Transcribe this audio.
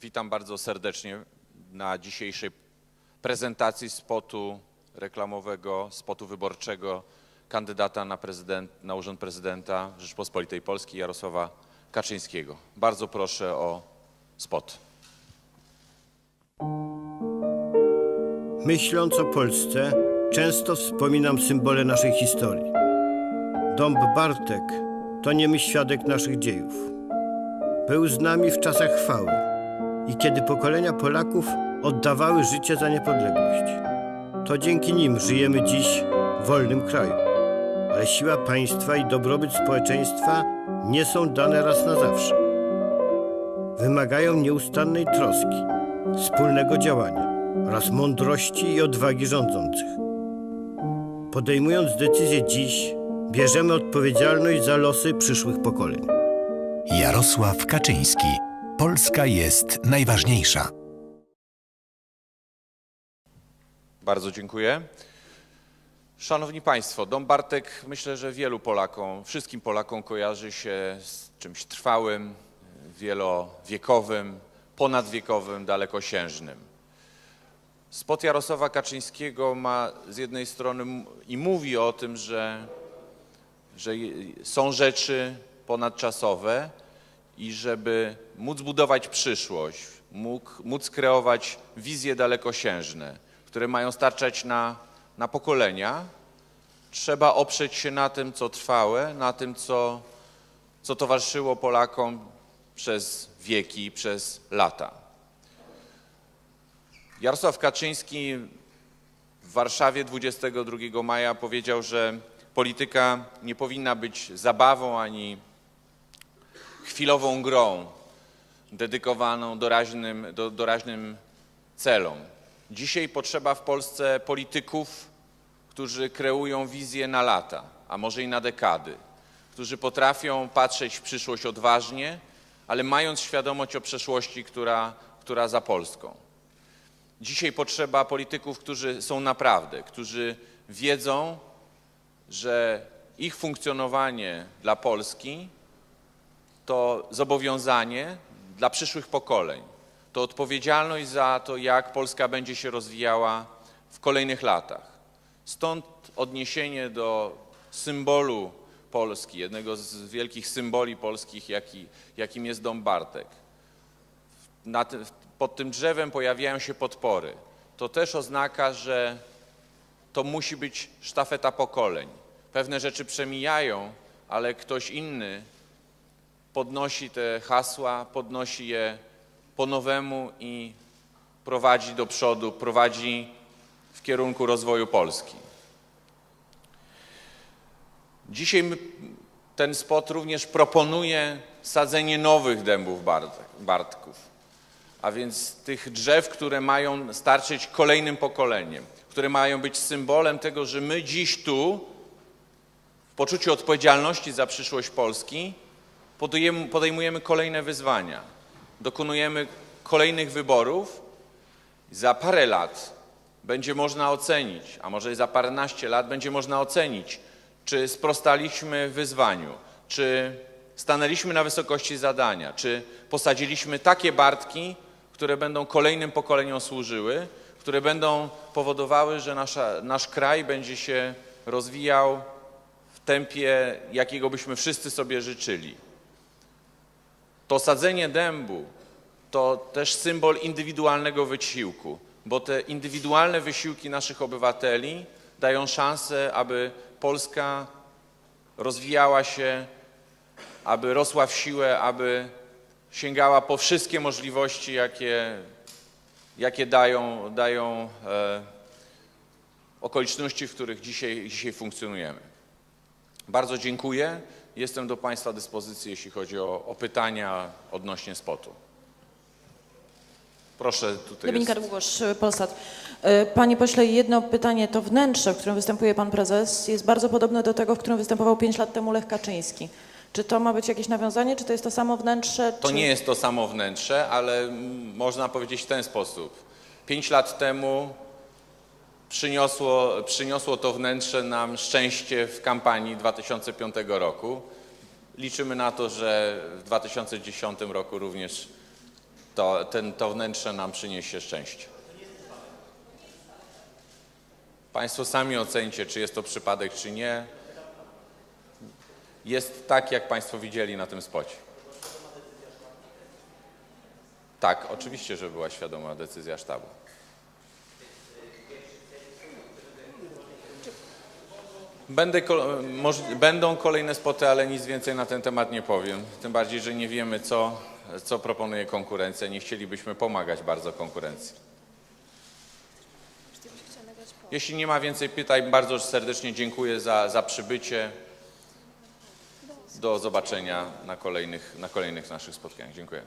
Witam bardzo serdecznie na dzisiejszej prezentacji spotu reklamowego, spotu wyborczego kandydata na, prezydent, na urząd prezydenta Rzeczpospolitej Polskiej Jarosława Kaczyńskiego. Bardzo proszę o spot. Myśląc o Polsce, często wspominam symbole naszej historii. Dąb Bartek to niemy świadek naszych dziejów. Był z nami w czasach chwały i kiedy pokolenia Polaków oddawały życie za niepodległość. To dzięki nim żyjemy dziś w wolnym kraju. Ale siła państwa i dobrobyt społeczeństwa nie są dane raz na zawsze. Wymagają nieustannej troski, wspólnego działania oraz mądrości i odwagi rządzących. Podejmując decyzje dziś, bierzemy odpowiedzialność za losy przyszłych pokoleń. Jarosław Kaczyński. Polska jest najważniejsza. Bardzo dziękuję. Szanowni Państwo, Dom Bartek myślę, że wielu Polakom, wszystkim Polakom kojarzy się z czymś trwałym, wielowiekowym, ponadwiekowym, dalekosiężnym. Spot Jarosława Kaczyńskiego ma z jednej strony i mówi o tym, że, że są rzeczy ponadczasowe i żeby móc budować przyszłość, mógł, móc kreować wizje dalekosiężne, które mają starczać na, na pokolenia, trzeba oprzeć się na tym, co trwałe, na tym, co, co towarzyszyło Polakom przez wieki, przez lata. Jarosław Kaczyński w Warszawie 22 maja powiedział, że polityka nie powinna być zabawą ani chwilową grą dedykowaną doraźnym, do, doraźnym celom. Dzisiaj potrzeba w Polsce polityków, którzy kreują wizję na lata, a może i na dekady, którzy potrafią patrzeć w przyszłość odważnie, ale mając świadomość o przeszłości, która, która za Polską. Dzisiaj potrzeba polityków, którzy są naprawdę, którzy wiedzą, że ich funkcjonowanie dla Polski to zobowiązanie dla przyszłych pokoleń. To odpowiedzialność za to, jak Polska będzie się rozwijała w kolejnych latach. Stąd odniesienie do symbolu Polski, jednego z wielkich symboli polskich, jaki, jakim jest Dom Bartek tym, pod tym drzewem pojawiają się podpory. To też oznaka, że to musi być sztafeta pokoleń. Pewne rzeczy przemijają, ale ktoś inny podnosi te hasła, podnosi je po nowemu i prowadzi do przodu, prowadzi w kierunku rozwoju Polski. Dzisiaj ten spot również proponuje sadzenie nowych dębów Bartków a więc tych drzew, które mają starczyć kolejnym pokoleniem, które mają być symbolem tego, że my dziś tu, w poczuciu odpowiedzialności za przyszłość Polski, podejmujemy, kolejne wyzwania, dokonujemy kolejnych wyborów. Za parę lat będzie można ocenić, a może za paręnaście lat będzie można ocenić, czy sprostaliśmy wyzwaniu, czy stanęliśmy na wysokości zadania, czy posadziliśmy takie Bartki, które będą kolejnym pokoleniom służyły, które będą powodowały, że nasza, nasz kraj będzie się rozwijał w tempie, jakiego byśmy wszyscy sobie życzyli. To sadzenie dębu to też symbol indywidualnego wysiłku, bo te indywidualne wysiłki naszych obywateli dają szansę, aby Polska rozwijała się, aby rosła w siłę, aby sięgała po wszystkie możliwości, jakie, jakie dają, dają e, okoliczności, w których dzisiaj, dzisiaj funkcjonujemy. Bardzo dziękuję. Jestem do Państwa dyspozycji, jeśli chodzi o, o pytania odnośnie spotu. Proszę, tutaj Dominika jest. Długosz, Polsat. E, Panie pośle, jedno pytanie. To wnętrze, w którym występuje pan prezes, jest bardzo podobne do tego, w którym występował 5 lat temu Lech Kaczyński. Czy to ma być jakieś nawiązanie, czy to jest to samo wnętrze? To czy... nie jest to samo wnętrze, ale można powiedzieć w ten sposób. Pięć lat temu przyniosło, przyniosło to wnętrze nam szczęście w kampanii 2005 roku. Liczymy na to, że w 2010 roku również to, ten, to wnętrze nam przyniesie szczęście. Państwo sami ocencie, czy jest to przypadek, czy nie. Jest tak, jak Państwo widzieli na tym spocie. Tak, oczywiście, że była świadoma decyzja sztabu. Będę, będą kolejne spoty, ale nic więcej na ten temat nie powiem. Tym bardziej, że nie wiemy, co, co proponuje konkurencja. Nie chcielibyśmy pomagać bardzo konkurencji. Jeśli nie ma więcej pytań, bardzo serdecznie dziękuję za, za przybycie. Do zobaczenia na kolejnych, na kolejnych naszych spotkaniach. Dziękuję.